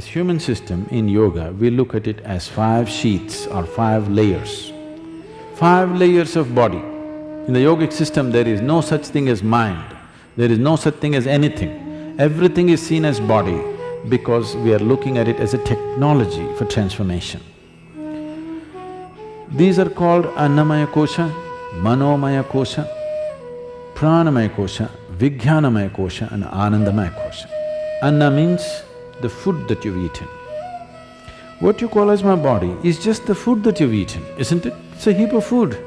This human system in yoga, we look at it as five sheets or five layers. Five layers of body. In the yogic system, there is no such thing as mind, there is no such thing as anything. Everything is seen as body because we are looking at it as a technology for transformation. These are called Annamaya Kosha, Manomaya Kosha, Pranamaya Kosha, Vijnanamaya Kosha and Anandamaya Kosha. Anna means the food that you've eaten. What you call as my body is just the food that you've eaten, isn't it? It's a heap of food.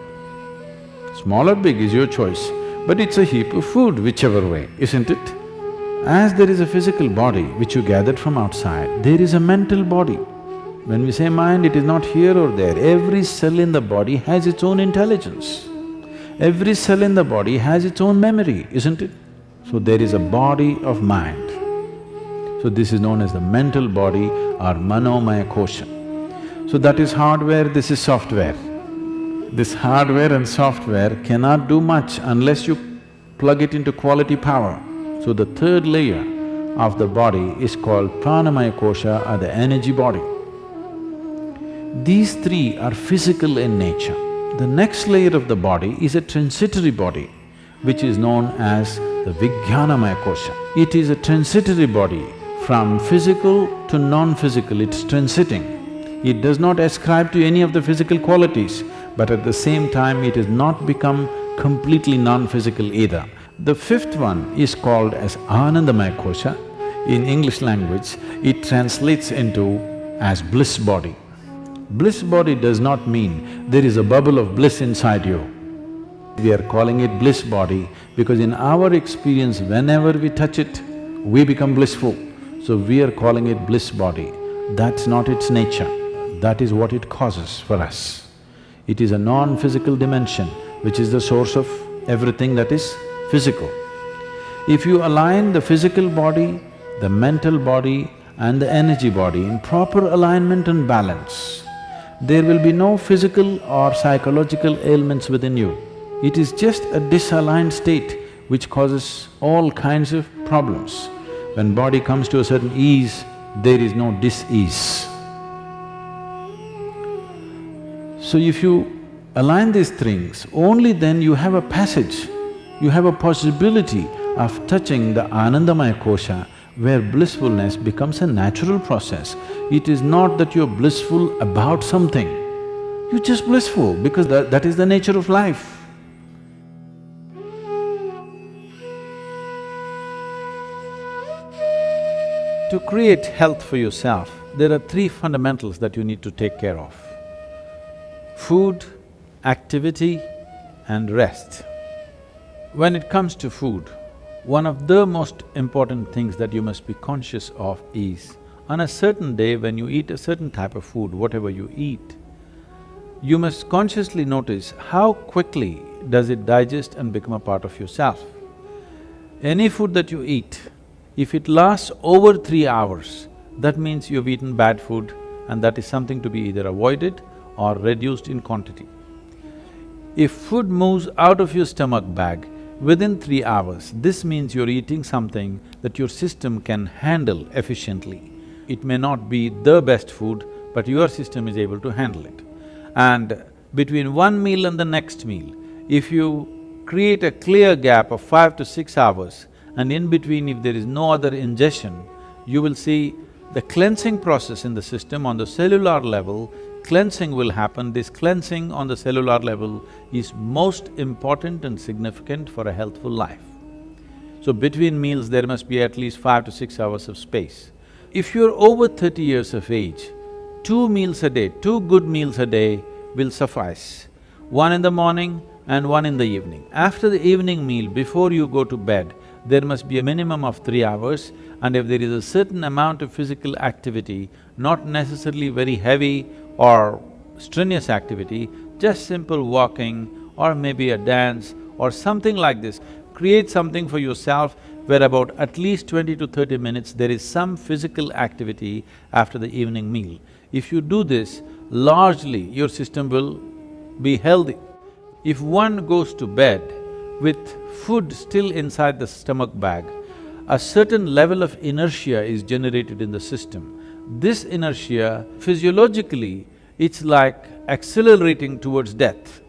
Small or big is your choice, but it's a heap of food whichever way, isn't it? As there is a physical body which you gathered from outside, there is a mental body. When we say mind, it is not here or there. Every cell in the body has its own intelligence. Every cell in the body has its own memory, isn't it? So there is a body of mind. So this is known as the mental body or manomaya kosha. So that is hardware, this is software. This hardware and software cannot do much unless you plug it into quality power. So the third layer of the body is called pranamaya kosha or the energy body. These three are physical in nature. The next layer of the body is a transitory body, which is known as the Vijnanamaya kosha. It is a transitory body from physical to non-physical, it's transiting. It does not ascribe to any of the physical qualities, but at the same time it has not become completely non-physical either. The fifth one is called as Anandamaya Kosha. In English language, it translates into as bliss body. Bliss body does not mean there is a bubble of bliss inside you. We are calling it bliss body because in our experience, whenever we touch it, we become blissful. So we are calling it bliss body. That's not its nature, that is what it causes for us. It is a non-physical dimension which is the source of everything that is physical. If you align the physical body, the mental body and the energy body in proper alignment and balance, there will be no physical or psychological ailments within you. It is just a disaligned state which causes all kinds of problems. When body comes to a certain ease, there is no dis-ease. So if you align these things, only then you have a passage, you have a possibility of touching the Anandamaya kosha where blissfulness becomes a natural process. It is not that you're blissful about something, you're just blissful because that, that is the nature of life. To create health for yourself, there are three fundamentals that you need to take care of. Food, activity and rest. When it comes to food, one of the most important things that you must be conscious of is, on a certain day when you eat a certain type of food, whatever you eat, you must consciously notice how quickly does it digest and become a part of yourself. Any food that you eat, if it lasts over three hours, that means you've eaten bad food and that is something to be either avoided or reduced in quantity. If food moves out of your stomach bag within three hours, this means you're eating something that your system can handle efficiently. It may not be the best food, but your system is able to handle it. And between one meal and the next meal, if you create a clear gap of five to six hours, and in between if there is no other ingestion, you will see the cleansing process in the system on the cellular level, cleansing will happen. This cleansing on the cellular level is most important and significant for a healthful life. So between meals, there must be at least five to six hours of space. If you're over thirty years of age, two meals a day, two good meals a day will suffice. One in the morning and one in the evening. After the evening meal, before you go to bed, there must be a minimum of three hours and if there is a certain amount of physical activity, not necessarily very heavy or strenuous activity, just simple walking or maybe a dance or something like this, create something for yourself where about at least twenty to thirty minutes there is some physical activity after the evening meal. If you do this, largely your system will be healthy. If one goes to bed with food still inside the stomach bag, a certain level of inertia is generated in the system. This inertia, physiologically, it's like accelerating towards death.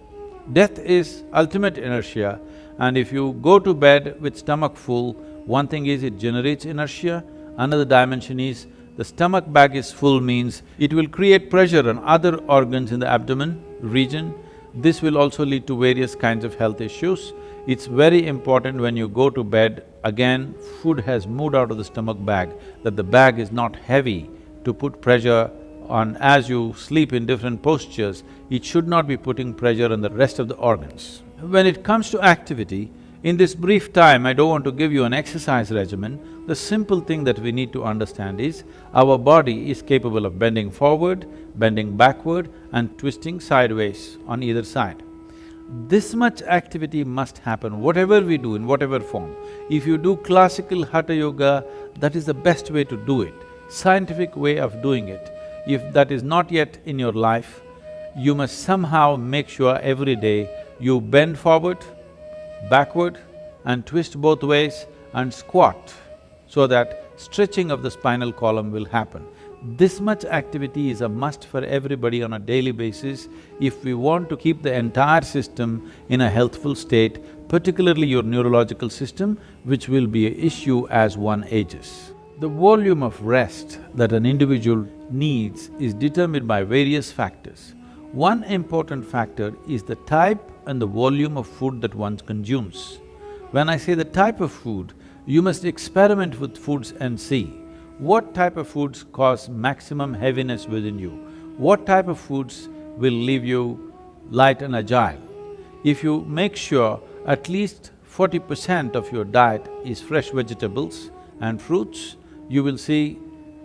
Death is ultimate inertia and if you go to bed with stomach full, one thing is it generates inertia, another dimension is the stomach bag is full means it will create pressure on other organs in the abdomen region. This will also lead to various kinds of health issues. It's very important when you go to bed, again, food has moved out of the stomach bag, that the bag is not heavy to put pressure on as you sleep in different postures, it should not be putting pressure on the rest of the organs. When it comes to activity, in this brief time, I don't want to give you an exercise regimen, the simple thing that we need to understand is, our body is capable of bending forward, bending backward and twisting sideways on either side. This much activity must happen, whatever we do, in whatever form. If you do classical Hatha Yoga, that is the best way to do it, scientific way of doing it. If that is not yet in your life, you must somehow make sure every day you bend forward, backward and twist both ways and squat so that stretching of the spinal column will happen. This much activity is a must for everybody on a daily basis if we want to keep the entire system in a healthful state, particularly your neurological system, which will be an issue as one ages. The volume of rest that an individual needs is determined by various factors. One important factor is the type and the volume of food that one consumes. When I say the type of food, you must experiment with foods and see what type of foods cause maximum heaviness within you? What type of foods will leave you light and agile? If you make sure at least forty percent of your diet is fresh vegetables and fruits, you will see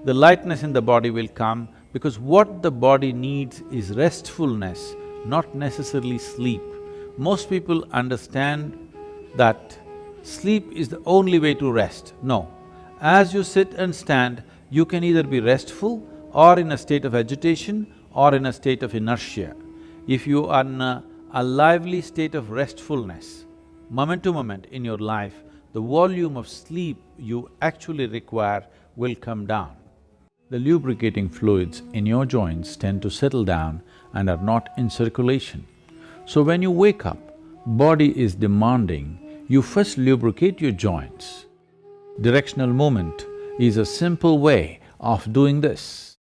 the lightness in the body will come because what the body needs is restfulness, not necessarily sleep. Most people understand that sleep is the only way to rest. No, as you sit and stand, you can either be restful or in a state of agitation or in a state of inertia. If you are in a, a lively state of restfulness, moment to moment in your life, the volume of sleep you actually require will come down. The lubricating fluids in your joints tend to settle down and are not in circulation. So when you wake up, body is demanding, you first lubricate your joints. Directional movement is a simple way of doing this.